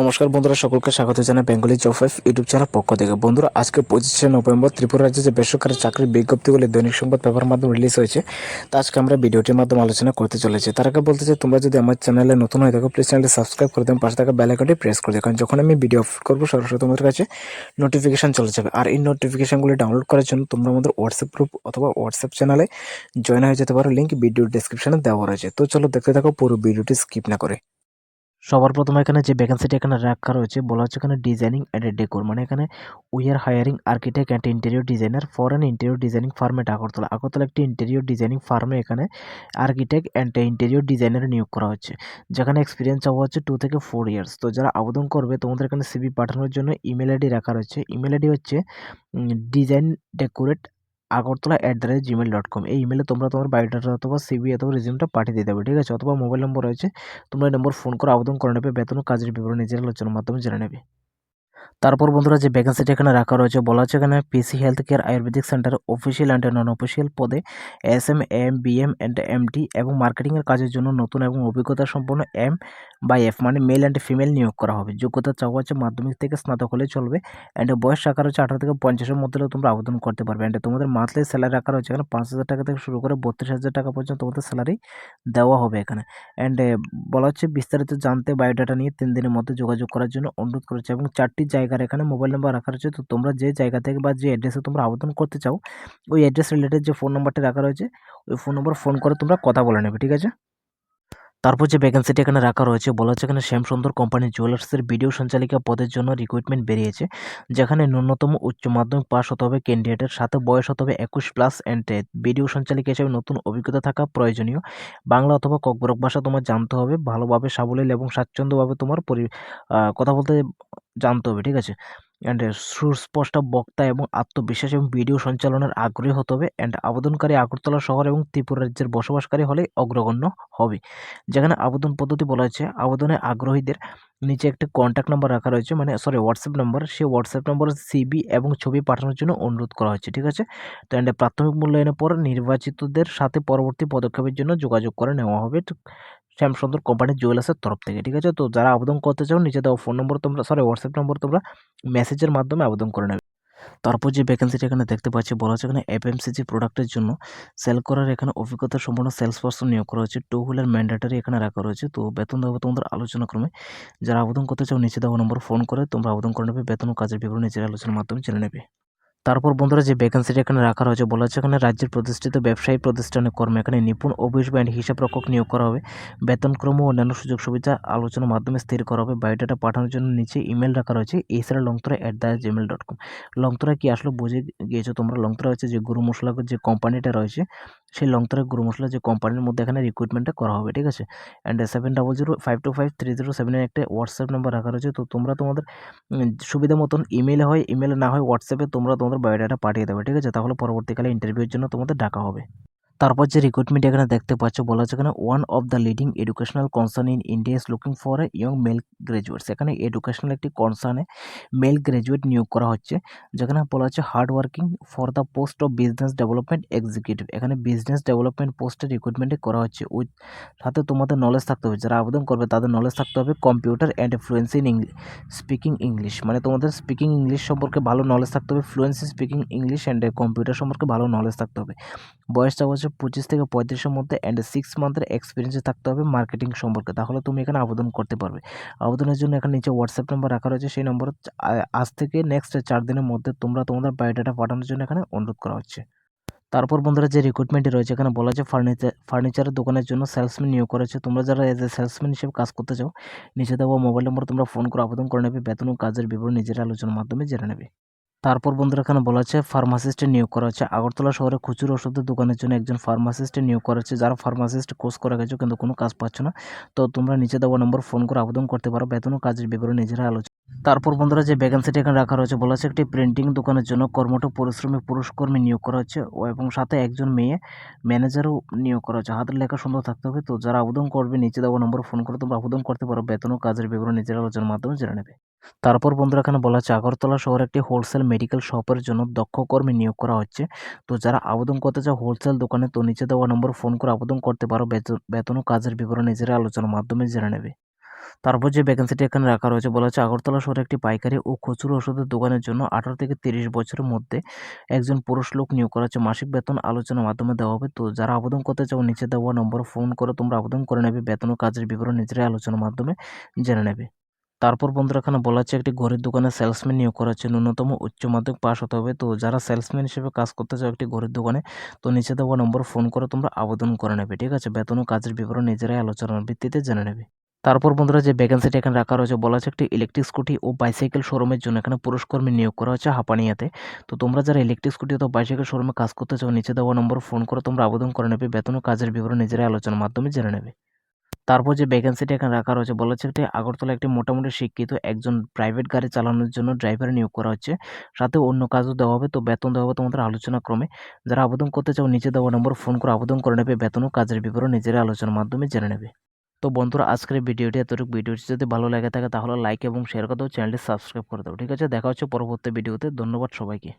নমস্কার বন্ধুরা, সকলকে স্বাগত জানাই Bengali job five YouTube channel পক্ষ থেকে। বন্ধুরা, আজকে পঁচিশে নভেম্বর ত্রিপুরা রাজ্যে যে বেসরকারি চাকরির বিজ্ঞপ্তিগুলি দৈনিক সংবাদ পেপার মাধ্যমে রিলিজ হয়েছে, তা আজকে আমরা ভিডিওটির মাধ্যমে আলোচনা করতে চলেছি। তার আগে বলতে চাই, তোমরা যদি আমার চ্যানেলে নতুন হয়ে থাকো প্লিজ চ্যানেলটি সাবস্ক্রাইব করে দেন পাশে থাকা বেল আইকনটি প্রেস করে দিও কারণ যখন আমি ভিডিও আপলোড করব, সরাসরি তোমাদের কাছে নোটিফিকেশান চলে যাবে। আর এই নোটিফিকেশনগুলি ডাউনলোড করার জন্য তোমরা আমাদের হোয়াটসঅ্যাপ গ্রুপ অথবা হোয়াটসঅ্যাপ চ্যানেলে জয়েন হয়ে যেতে পারো। লিঙ্ক ভিডিও ডিসক্রিপশনে দেওয়া রয়েছে। তো চলো দেখতে থাকো, পুরো ভিডিওটি স্কিপ না করে। সবার প্রথমে এখানে যে ভ্যাকেন্সিটি এখানে রাখা রয়েছে, বলা হচ্ছে এখানে ডিজাইনিং অ্যান্ড ডেকোর মানে এখানে we are hiring architect and interior designer for an interior designing ফার্মে আগরতলা আগরতলা একটি ইন্টেরিয়র ডিজাইনিং ফার্মে এখানে আর্কিটেক্ট অ্যান্ড ইন্টেরিয়র ডিজাইনার নিয়োগ করা হচ্ছে, যেখানে এক্সপিরিয়েন্স চাওয়া হচ্ছে টু থেকে ফোর ইয়ার্স তো যারা আবেদন করবে, তোমাদের এখানে সিবি পাঠানোর জন্য ইমেল আইডি রাখা রয়েছে। ইমেল আইডি হচ্ছে design decorate Agartala at the rate Gmail dot com এই ইমেলে তোমরা তোমার বায়োডাটা অথবা সিবি অথবা রেজিউমটা পাঠিয়ে দিতে হবে ঠিক আছে? অথবা মোবাইল নম্বর রয়েছে, তোমরা নম্বর ফোন করে আবেদন করে নেবে, বেতন কাজের বিবরণ নিজের আলোচনার মাধ্যমে জেনে নেবে। তারপর বন্ধুরা যে ভ্যাকেন্সিটা এখানে রাখা রয়েছে, বলা হচ্ছে এখানে PC health care ayurvedic centre official and non official পদে S M M B M and M D এবং মার্কেটিংয়ের কাজের জন্য নতুন এবং অভিজ্ঞতা সম্পন্ন এম বা এফ মানে মেল অ্যান্ড ফিমেল নিয়োগ করা হবে। যোগ্যতা চাওয়া হচ্ছে মাধ্যমিক থেকে স্নাতক হলে চলবে অ্যান্ড বয়স রাখা রয়েছে আঠারো থেকে পঞ্চাশের মধ্যে তোমরা আবেদন করতে পারবে। অ্যান্ড তোমাদের মান্থলি স্যালারি রাখা রয়েছে এখানে পাঁচ হাজার টাকা থেকে শুরু করে বত্রিশ হাজার টাকা পর্যন্ত তোমাদের স্যালারি দেওয়া হবে এখানে। অ্যান্ড বলা হচ্ছে বিস্তারিত জানতে বায়োডাটা নিয়ে তিন দিনের মধ্যে যোগাযোগ করার জন্য অনুরোধ করেছে এবং চারটি জায়গার এখানে মোবাইল নাম্বার রাখা রয়েছে। তো তোমরা যে জায়গা থেকে বা যে অ্যাড্রেসে তোমরা আবেদন করতে চাও, ওই অ্যাড্রেস রিলেটেড যে ফোন নাম্বারটি রাখা রয়েছে, ওই ফোন নাম্বার ফোন করে তোমরা কথা বলে নেবে, ঠিক আছে? তারপর যে ভ্যাকেন্সিটি এখানে রাখা রয়েছে, বলা হচ্ছে এখানে শ্যামসুন্দর কোম্পানির জুয়েলার্সের ভিডিও সঞ্চালিকা পদের জন্য রিক্রুটমেন্ট বেরিয়েছে, যেখানে ন্যূনতম উচ্চ মাধ্যমিক পাস হতে হবে ক্যান্ডিডেটের সাথে বয়স হতে হবে একুশ প্লাস অ্যান্ড ভিডিও সঞ্চালিকা হিসেবে নতুন অভিজ্ঞতা থাকা প্রয়োজনীয়। বাংলা অথবা ককবরক ভাষা তোমার জানতে হবে, ভালোভাবে সাবলীল এবং স্বাচ্ছন্দ্যভাবে তোমার পরি কথা বলতে জানতে হবে, ঠিক আছে? অ্যান্ড সুস্পষ্ট বক্তা এবং আত্মবিশ্বাস এবং ভিডিও সঞ্চালনের আগ্রহী হতে হবে। অ্যান্ড আবেদনকারী আগরতলা শহর এবং ত্রিপুরা রাজ্যের বসবাসকারী হলে অগ্রগণ্য হবে। যেখানে আবেদন পদ্ধতি বলা হয়েছে, আবেদনে আগ্রহীদের নিচে একটি কন্ট্যাক্ট নাম্বার রাখা রয়েছে। মানে সরি হোয়াটসঅ্যাপ নাম্বার সেই হোয়াটসঅ্যাপ নম্বরে সিবি এবং ছবি পাঠানোর জন্য অনুরোধ করা হয়েছে, ঠিক আছে? তো অ্যান্ড প্রাথমিক মূল্যায়নের পর নির্বাচিতদের সাথে পরবর্তী পদক্ষেপের জন্য যোগাযোগ করে নেওয়া হবে শ্যামসুন্দর কোম্পানির জুয়েলার্সের তরফ থেকে, ঠিক আছে? তো যারা আবেদন করতে চাও, নিচে দেওয়া ফোন নম্বর তোমরা সরি হোয়াটসঅ্যাপ নম্বর তোমরা মেসেজের মাধ্যমে আবেদন করে নেবে। তারপর যে ভ্যাকেন্সিটা এখানে দেখতে পাচ্ছি, বলা হচ্ছে এখানে এফএমসিজি প্রোডাক্টের জন্য সেল করার এখানে অভিজ্ঞতা সম্পন্ন সেলস পার্সন নিয়োগ করা হয়েছে। টু হুইলার ম্যান্ডেটারি এখানে রাখা রয়েছে। তো বেতন দেওয়া তোমাদের আলোচনা ক্রমে যারা আবেদন করতে চাও, নিচে দেওয়া নম্বর ফোন করে তোমরা আবেদন করে নেবে। বেতন ও কাজের বিবরণ নিচের আলোচনার মাধ্যমে জেনে নেবে। তারপর বন্ধুরা যে ভ্যাকেন্সিটা এখানে রাখা রয়েছে, বলা হচ্ছে এখানে রাজ্যের প্রতিষ্ঠিত ব্যবসায়ী প্রতিষ্ঠানের কর্ম এখানে নিপুণ অভিযোগ ব্যান্ড হিসাব রক্ষক নিয়োগ করা হবে। বেতনক্রম ও অন্যান্য সুযোগ সুবিধা আলোচনার মাধ্যমে স্থির করা হবে। বায়োডাটা পাঠানোর জন্য নিচে ইমেল রাখা রয়েছে এছাড়া Longtara at the Gmail dot com Longtara কি আসলে বুঝে গিয়েছো তোমরা? লংতরা হচ্ছে যে গুরু মশলা যে কোম্পানিটা রয়েছে সেই লং লংতরা গুরু মশলা যে কোম্পানির মধ্যে এখানে রিক্রুটমেন্টটা করা হবে, ঠিক আছে? And seven double zero five two five three zero সেভেনের একটা হোয়াটসঅ্যাপ নাম্বার রাখা রয়েছে। তো তোমরা তোমাদের সুবিধা মতন ইমেলে হয় ইমেলে না হয় হোয়াটসঅ্যাপে তোমরা তোমাদের বায়োডাটা পাঠিয়ে দেবে, ঠিক আছে? তাহলে পরবর্তীকালে ইন্টারভিউর জন্য তোমাদের ডাকা হবে। তারপর যে রিক্রুটমেন্ট এখানে দেখতে পাচ্ছ, বলা হচ্ছে এখানে one of the leading educational concern in India is looking for a young male graduates এখানে এডুকেশনাল একটি কনসার্নে মেল গ্রাজুয়েট নিয়োগ করা হচ্ছে, যেখানে বলা হচ্ছে hard working for the post of business development executive এখানে বিজনেস ডেভেলপমেন্ট পোস্টে রিক্রুটমেন্টে করা হচ্ছে। উইথ সাথে তোমাদের নলেজ থাকতে হবে। যারা আবেদন করবে, তাদের নলেজ থাকতে হবে computer and fluency in English speaking English মানে তোমাদের স্পিকিং ইংলিশ সম্পর্কে ভালো নলেজ থাকতে হবে fluency speaking English and computer সম্পর্কে ভালো নলেজ থাকতে হবে। বয়সটা হচ্ছে পঁচিশ থেকে পঁয়ত্রিশের মধ্যে অ্যান্ড সিক্স মান্থের এক্সপিরিয়েন্সে থাকতে হবে মার্কেটিং সম্পর্কে। তাহলে তুমি এখানে আবেদন করতে পারবে। আবেদনের জন্য এখানে নিচে হোয়াটসঅ্যাপ নাম্বার রাখা রয়েছে। সেই নম্বর আজ থেকে নেক্সট চার দিনের মধ্যে তোমরা তোমাদের বায়োডাটা পাঠানোর জন্য এখানে অনুরোধ করা হচ্ছে। তারপর বন্ধুরা যে রিক্রুটমেন্টটি রয়েছে, এখানে বলা হচ্ছে ফার্নিচার ফার্নিচারের দোকানের জন্য সেলসম্যান নিয়োগ করেছে তোমরা যারা এজ এ সেলসম্যান হিসেবে কাজ করতে চাও, নিচে দেওয়া মোবাইল নম্বর তোমরা ফোন করে আবেদন করে নেবে। বেতন ও কাজের বিবরণ নিজের আলোচনার মাধ্যমে জেনে নেবে। তারপর বন্ধুরা এখানে বলা হচ্ছে ফার্মাসিস্টের নিয়োগ করা হচ্ছে। আগরতলা শহরে খুচরো ওষুধের দোকানের জন্য একজন ফার্মাসিস্টের নিয়োগ করা হচ্ছে, যারা ফার্মাসিস্ট কোর্স করে গেছো কিন্তু কোনো কাজ পাচ্ছ না। তো তোমরা নিচে দেওয়া নম্বর ফোন করে আবেদন করতে পারো, বেতন ও কাজের বিবরণ নিজেরা আলোচনা। তারপর বন্ধুরা যে ভ্যাকেন্সিটি এখানে রাখা রয়েছে, বলা হচ্ছে একটি প্রিন্টিং দোকানের জন্য কর্মঠ পরিশ্রমী পুরুষ কর্মী নিয়োগ করা হচ্ছে এবং সাথে একজন মেয়ে ম্যানেজারও নিয়োগ করা হচ্ছে। হাতের লেখা সুন্দর থাকতে হবে, তো যারা আবেদন করবে, নিচে দেওয়া নম্বর ফোন করে তোমরা আবেদন করতে পারো, বেতন ও কাজের বিবরণ নিজের আলোচনার মাধ্যমে জেনে নেবে। তারপর বন্ধুরা এখানে বলা হচ্ছে, আগরতলা শহরে একটি হোলসেল মেডিকেল শপের জন্য দক্ষ কর্মী নিয়োগ করা হচ্ছে। তো যারা আবেদন করতে চাও হোলসেল দোকানে, তো নিচে দেওয়া নম্বর ফোন করে আবেদন করতে পারো। বেতন ও কাজের বিবরণ নিজেরা আলোচনার মাধ্যমে জেনে নেবে। তারপর যে ভ্যাকেন্সিটি এখানে রাখা রয়েছে, বলা হচ্ছে, আগরতলা শহরে একটি পাইকারি ও খুচরো ওষুধের দোকানের জন্য আঠারো থেকে তিরিশ বছরের মধ্যে একজন পুরুষ লোক নিয়োগ করা হচ্ছে। মাসিক বেতন আলোচনার মাধ্যমে দেওয়া হবে। তো যারা আবেদন করতে চাও, নিচে দেওয়া নম্বর ফোন করে তোমরা আবেদন করে নেবে। বেতন ও কাজের বিবরণ নিজেরাই আলোচনার মাধ্যমে জেনে নেবে। তারপর বন্ধুরা এখানে বলা হচ্ছে একটি ঘড়ির দোকানে সেলসম্যান নিয়োগ করা হচ্ছে। ন্যূনতম উচ্চ মাধ্যমিক পাস হতে হবে। তো যারা সেলসম্যান হিসেবে কাজ করতে চাও একটি ঘড়ির দোকানে, তো নিচে দেওয়া নম্বর ফোন করে তোমরা আবেদন করে নেবে, ঠিক আছে? বেতন ও কাজের বিবরণ নিজেরাই আলোচনার ভিত্তিতে জেনে নেবে। তারপর বন্ধুরা যে ভ্যাকেন্সিটি এখানে রাখা রয়েছে, বলা হচ্ছে একটি ইলেকট্রিক স্কুটি ও বাইসাইকেল শোরুমের জন্য এখানে পুরুষ কর্মী নিয়োগ করা হচ্ছে হাঁপানিয়াতে। তো তোমরা যারা ইলেকট্রিক স্কুটি অথবা বাইসাইকেল শোরুমে কাজ করতে চাও, নিচে দেওয়া নম্বর ফোন করে তোমরা আবেদন করে নেবে। বেতন ও কাজের বিবরণ নিজেরাই আলোচনার মাধ্যমে জেনে নেবে। তারপর যে ভ্যাকেন্সিটি এখানে রাখা রয়েছে, বলা হচ্ছে একটি আগরতলা একটি মোটামুটি শিক্ষিত একজন প্রাইভেট গাড়ি চালানোর জন্য ড্রাইভার নিয়োগ করা হচ্ছে। সাথে অন্য কাজও দেওয়া হবে, তো বেতন দেওয়া হবে তোমাদের আলোচনা ক্রমে যারা আবেদন করতে চাও, নিচে দেওয়া নম্বর ফোন করে আবেদন করে নেবে, বেতন ও কাজের বিবরণ নিজেরা আলোচনার মাধ্যমে জেনে নেবে। তো বন্ধুরা, আজকের ভিডিওটি এতটুকু। ভিডিওটি যদি ভালো লাগে থাকে, তাহলে লাইক এবং শেয়ার করে দাও চ্যানেলটি সাবস্ক্রাইব করে দাও। ঠিক আছে, দেখা হচ্ছে পরবর্তী ভিডিওতে ধন্যবাদ সবাইকে।